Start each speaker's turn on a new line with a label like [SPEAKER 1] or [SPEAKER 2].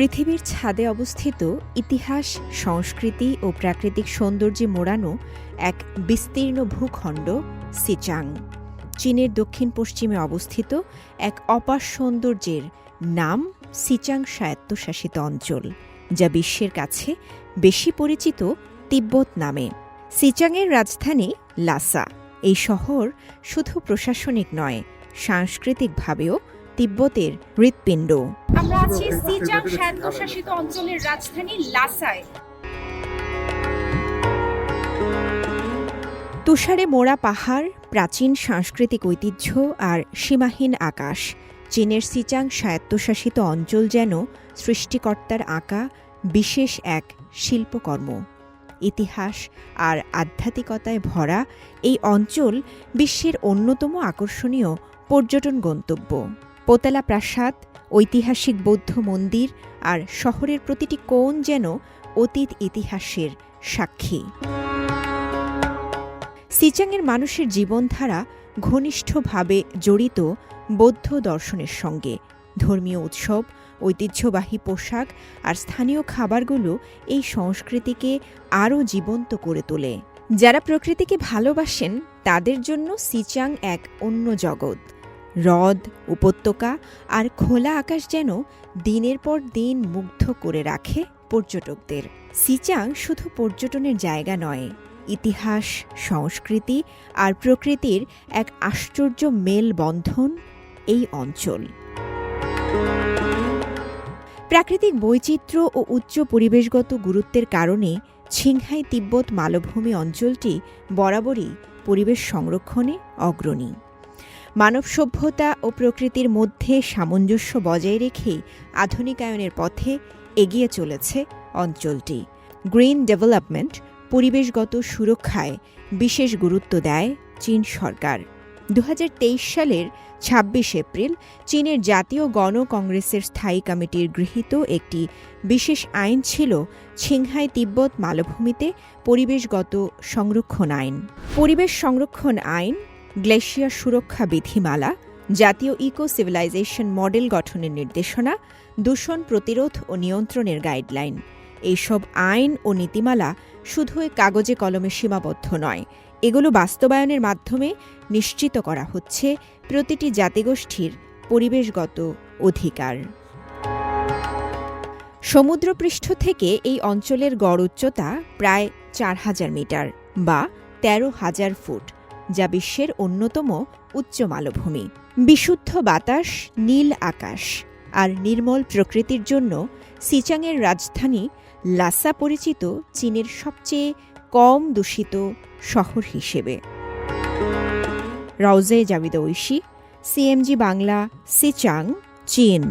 [SPEAKER 1] পৃথিবীর ছাদে অবস্থিত ইতিহাস, সংস্কৃতি ও প্রাকৃতিক সৌন্দর্যে মোড়ানো এক বিস্তীর্ণ ভূখণ্ড, সিচাং। চীনের দক্ষিণ পশ্চিমে অবস্থিত এক অপার সৌন্দর্যের নাম সিচাং স্বায়ত্তশাসিত অঞ্চল, যা বিশ্বের কাছে বেশি পরিচিত তিব্বত নামে। সিচাংয়ের রাজধানী লাসা। এই শহর শুধু প্রশাসনিক নয়, সাংস্কৃতিকভাবেও তিব্বতের হৃৎপিণ্ড।
[SPEAKER 2] আমরা আছি সিজাং স্বায়ত্তশাসিত অঞ্চলের রাজধানী লাসায়।
[SPEAKER 1] তুষারে মোড়া পাহাড় প্রাচীন সাংস্কৃতিক ঐতিহ্য আর সীমাহীন আকাশ চীনের সিচাং স্বায়ত্তশাসিত অঞ্চল যেন সৃষ্টিকর্তার আঁকা বিশেষ এক শিল্পকর্ম। ইতিহাস আর আধ্যাত্মিকতায় ভরা এই অঞ্চল বিশ্বের অন্যতম আকর্ষণীয় পর্যটন গন্তব্য। পোতালা প্রাসাদ, ঐতিহাসিক বৌদ্ধ মন্দির আর শহরের প্রতিটি কোণ যেন অতীত ইতিহাসের সাক্ষী। সিচাংয়ের মানুষের জীবনধারা ঘনিষ্ঠভাবে জড়িত বৌদ্ধ দর্শনের সঙ্গে। ধর্মীয় উৎসব, ঐতিহ্যবাহী পোশাক আর স্থানীয় খাবারগুলো এই সংস্কৃতিকে আরও জীবন্ত করে তোলে। যারা প্রকৃতিকে ভালোবাসেন, তাদের জন্য সিচাং এক অন্য জগৎ। হ্রদ, উপত্যকা আর খোলা আকাশ যেন দিনের পর দিন মুগ্ধ করে রাখে পর্যটকদের। সিচাং শুধু পর্যটনের জায়গা নয়, ইতিহাস, সংস্কৃতি আর প্রকৃতির এক আশ্চর্য মেলবন্ধন এই অঞ্চল। প্রাকৃতিক বৈচিত্র্য ও উচ্চ পরিবেশগত গুরুত্বের কারণে ছিংহাই তিব্বত মালভূমি অঞ্চলটি বরাবরই পরিবেশ সংরক্ষণে অগ্রণী। মানব সভ্যতা ও প্রকৃতির মধ্যে সামঞ্জস্য বজায় রেখেই আধুনিকায়নের পথে এগিয়ে চলেছে অঞ্চলটি। গ্রিন ডেভেলপমেন্ট পরিবেশগত সুরক্ষায় বিশেষ গুরুত্ব দেয় চীন সরকার। দু হাজার তেইশ সালের ২৬ এপ্রিল চীনের জাতীয় গণ কংগ্রেসের স্থায়ী কমিটির গৃহীত একটি বিশেষ আইন ছিল ছিংহাই তিব্বত মালভূমিতে পরিবেশগত সংরক্ষণ আইন। পরিবেশ সংরক্ষণ আইন গ্লেশিয়ার সুরক্ষা বিধিমালা, জাতীয় ইকো সিভিলাইজেশন মডেল গঠনের নির্দেশনা, দূষণ প্রতিরোধ ও নিয়ন্ত্রণের গাইডলাইন। এইসব আইন ও নীতিমালা শুধু কাগজে কলমে সীমাবদ্ধ নয়, এগুলো বাস্তবায়নের মাধ্যমে নিশ্চিত করা হচ্ছে প্রতিটি জাতিগোষ্ঠীর পরিবেশগত অধিকার। সমুদ্রপৃষ্ঠ থেকে এই অঞ্চলের গড় উচ্চতা প্রায় চার হাজার মিটার বা তেরো হাজার ফুট। যা বিশ্বের অন্যতম উচ্চ মালভূমি। বিশুদ্ধ বাতাস, নীল আকাশ আর নির্মল প্রকৃতির জন্য সিচাংয়ের রাজধানী লাসা পরিচিত চীনের সবচেয়ে কম দূষিত শহর হিসেবে। রওজে জাবিদ ঐশী, সিএমজি বাংলা, সিচাং, চীন।